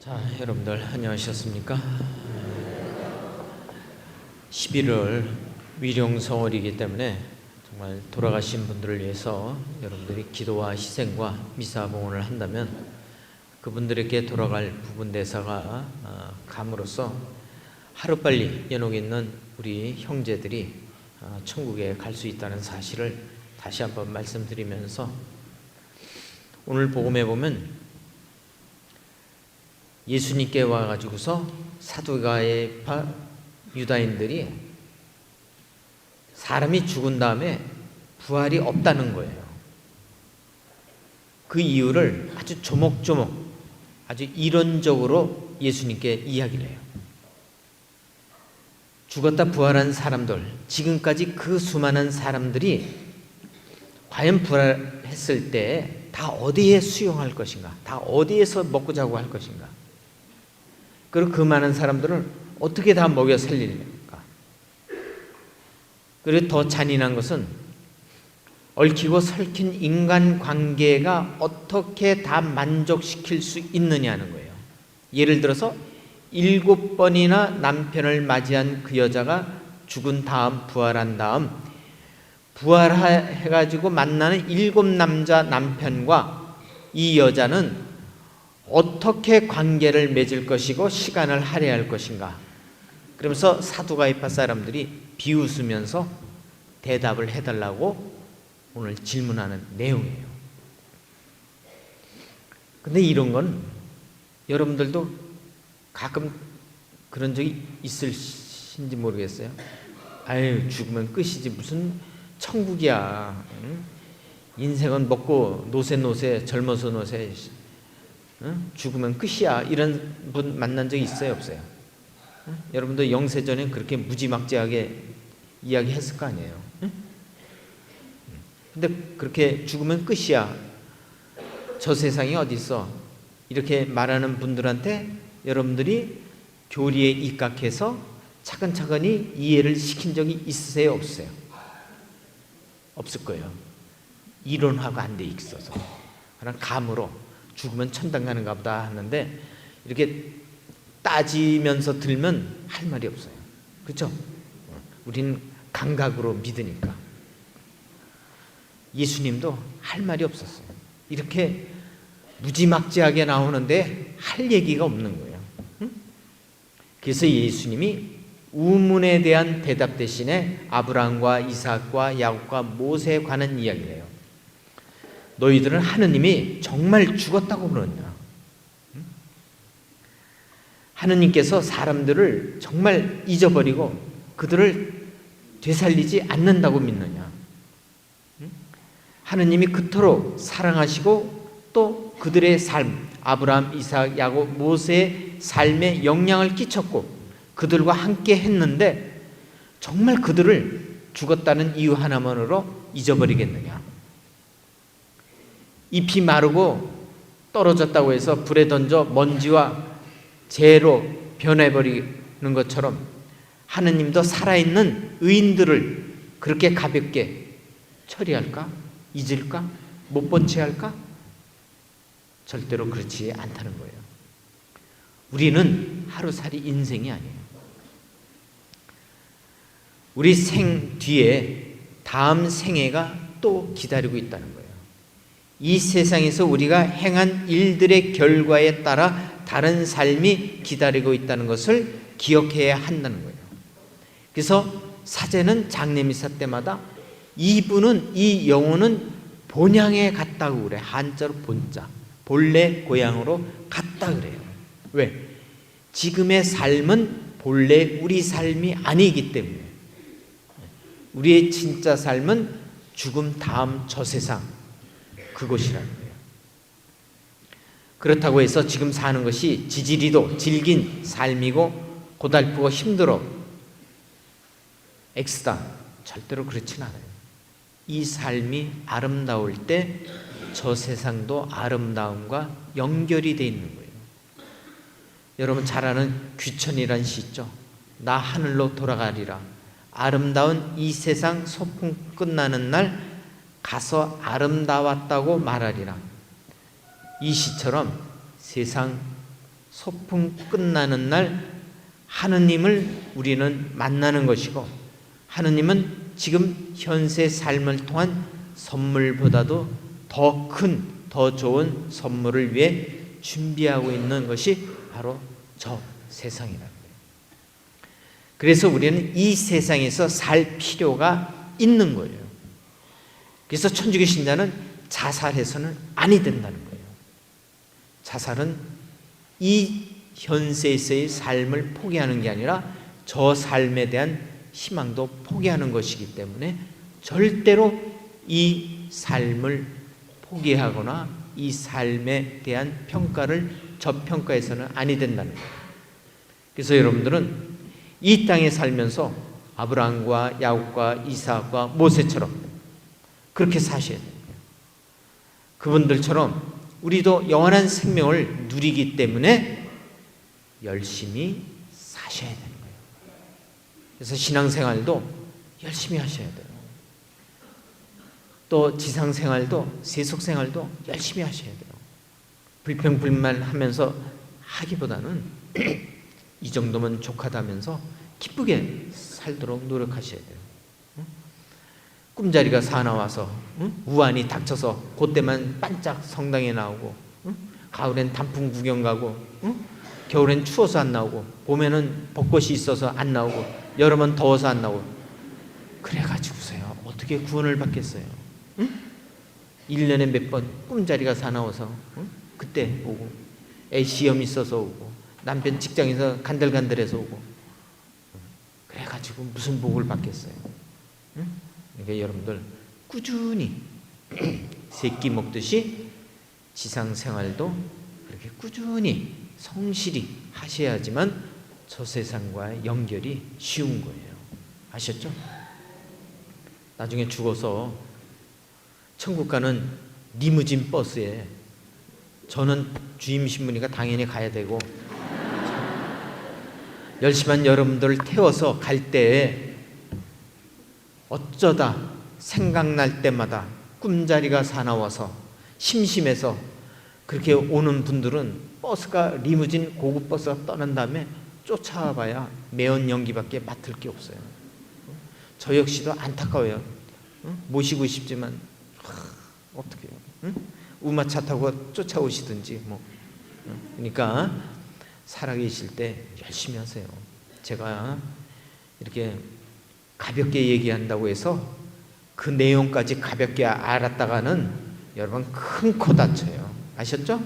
자, 여러분들 안녕하셨습니까? 11월 위령성월이기 때문에 정말 돌아가신 분들을 위해서 여러분들이 기도와 희생과 미사 봉헌을 한다면 그분들에게 돌아갈 부분 대사가 어, 감으로써 하루빨리 연옥에 있는 우리 형제들이 어, 천국에 갈 수 있다는 사실을 다시 한번 말씀드리면서 오늘 복음에 보면 예수님께 와가지고서 사두가의파 유다인들이 사람이 죽은 다음에 부활이 없다는 거예요. 그 이유를 아주 조목조목 아주 이론적으로 예수님께 이야기를 해요. 죽었다 부활한 사람들, 지금까지 그 수많은 사람들이 과연 부활했을 때 다 어디에 수용할 것인가? 다 어디에서 먹고 자고 할 것인가? 그리고 그 많은 사람들을 어떻게 다 먹여 살릴까? 그리고 더 잔인한 것은 얽히고 설킨 인간 관계가 어떻게 다 만족시킬 수 있느냐는 거예요. 예를 들어서 일곱 번이나 남편을 맞이한 그 여자가 죽은 다음 부활한 다음 부활해가지고 만나는 일곱 남자 남편과 이 여자는 어떻게 관계를 맺을 것이고 시간을 할애할 것인가. 그러면서 사두가이파 사람들이 비웃으면서 대답을 해달라고 오늘 질문하는 내용이에요. 근데 이런 건 여러분들도 가끔 그런 적이 있으신지 모르겠어요. 아유, 죽으면 끝이지. 무슨 천국이야. 응? 인생은 먹고 노세 노세 젊어서 노세 응? 죽으면 끝이야. 이런 분 만난 적 있어요, 없어요? 응? 여러분도 영세 전에 그렇게 무지막지하게 이야기했을 거 아니에요. 근데 그렇게 죽으면 끝이야. 저 세상이 어디 있어? 이렇게 말하는 분들한테 여러분들이 교리에 입각해서 차근차근히 이해를 시킨 적이 있으세요, 없으세요? 없을 거예요. 이론화가 안 돼 있어서. 그냥 감으로 죽으면 천당 가는가 보다 하는데 이렇게 따지면서 들면 할 말이 없어요. 그렇죠? 우리는 감각으로 믿으니까. 예수님도 할 말이 없었어요. 이렇게 무지막지하게 나오는데 할 얘기가 없는 거예요. 응? 그래서 예수님이 우문에 대한 대답 대신에 아브라함과 이삭과 야곱과 모세에 관한 이야기를 해요. 너희들은 하느님이 정말 죽었다고 그러냐? 하느님께서 사람들을 정말 잊어버리고 그들을 되살리지 않는다고 믿느냐? 하느님이 그토록 사랑하시고 또 그들의 삶, 아브라함, 이삭, 야곱, 모세의 삶에 영향을 끼쳤고 그들과 함께 했는데 정말 그들을 죽었다는 이유 하나만으로 잊어버리겠느냐? 잎이 마르고 떨어졌다고 해서 불에 던져 먼지와 재로 변해버리는 것처럼 하느님도 살아있는 의인들을 그렇게 가볍게 처리할까? 잊을까? 못 본 채 할까? 절대로 그렇지 않다는 거예요. 우리는 하루살이 인생이 아니에요. 우리 생 뒤에 다음 생애가 또 기다리고 있다는 거예요. 이 세상에서 우리가 행한 일들의 결과에 따라 다른 삶이 기다리고 있다는 것을 기억해야 한다는 거예요. 그래서 사제는 장례미사 때마다 이분은 이 영혼은 본향에 갔다고 그래. 한자로 본자. 본래 고향으로 갔다 그래요. 왜? 지금의 삶은 본래 우리 삶이 아니기 때문에. 우리의 진짜 삶은 죽음 다음 저 세상 그곳이라는 거예요. 그렇다고 해서 지금 사는 것이 지지리도 질긴 삶이고 고달프고 힘들어 엑스다 절대로 그렇진 않아요. 이 삶이 아름다울 때 저 세상도 아름다움과 연결이 돼 있는 거예요. 여러분 잘 아는 귀천이란 시 있죠. 나 하늘로 돌아가리라. 아름다운 이 세상 소풍 끝나는 날 가서 아름다웠다고 말하리라. 이 시처럼 세상 소풍 끝나는 날 하느님을 우리는 만나는 것이고 하느님은 지금 현세 삶을 통한 선물보다도 더 큰, 더 좋은 선물을 위해 준비하고 있는 것이 바로 저 세상이라는 거예요. 그래서 우리는 이 세상에서 살 필요가 있는 거예요. 그래서 천주교 신자는 자살해서는 아니 된다는 거예요. 자살은 이 현세에서의 삶을 포기하는 게 아니라 저 삶에 대한 희망도 포기하는 것이기 때문에 절대로 이 삶을 포기하거나 이 삶에 대한 평가를 저평가해서는 아니 된다는 거예요. 그래서 여러분들은 이 땅에 살면서 아브라함과 야곱과 이삭과 모세처럼 그렇게 사셔야 돼요. 그분들처럼 우리도 영원한 생명을 누리기 때문에 열심히 사셔야 되는 거예요. 그래서 신앙생활도 열심히 하셔야 돼요. 또 지상생활도 세속생활도 열심히 하셔야 돼요. 불평불만 하면서 하기보다는 이 정도면 족하다면서 기쁘게 살도록 노력하셔야 돼요. 꿈자리가 사나워서 우환이 닥쳐서 그때만 반짝 성당에 나오고 가을엔 단풍 구경 가고 겨울엔 추워서 안 나오고 봄에는 벚꽃이 있어서 안 나오고 여름은 더워서 안 나오고 그래가지고서요 어떻게 구원을 받겠어요? 응? 1년에 몇 번 꿈자리가 사나워서 응? 그때 오고 애 시험 있어서 오고 남편 직장에서 간들간들해서 오고 그래가지고 무슨 복을 받겠어요? 응? 그러니까 여러분들 꾸준히 새끼 먹듯이 지상 생활도 그렇게 꾸준히 성실히 하셔야지만 저 세상과의 연결이 쉬운 거예요. 아셨죠? 나중에 죽어서 천국 가는 리무진 버스에 저는 주임 신부니까 당연히 가야 되고 열심한 여러분들을 태워서 갈 때 어쩌다 생각날 때마다 꿈자리가 사나워서 심심해서 그렇게 오는 분들은 버스가 리무진 고급 버스가 떠난 다음에 쫓아와봐야 매연 연기밖에 맡을 게 없어요. 저 역시도 안타까워요. 모시고 싶지만 어떻게 해요? 우마차 타고 쫓아오시든지 뭐. 그러니까 살아계실 때 열심히 하세요. 제가 이렇게 가볍게 얘기한다고 해서 그 내용까지 가볍게 알았다가는 여러분 큰 코 다쳐요. 아셨죠?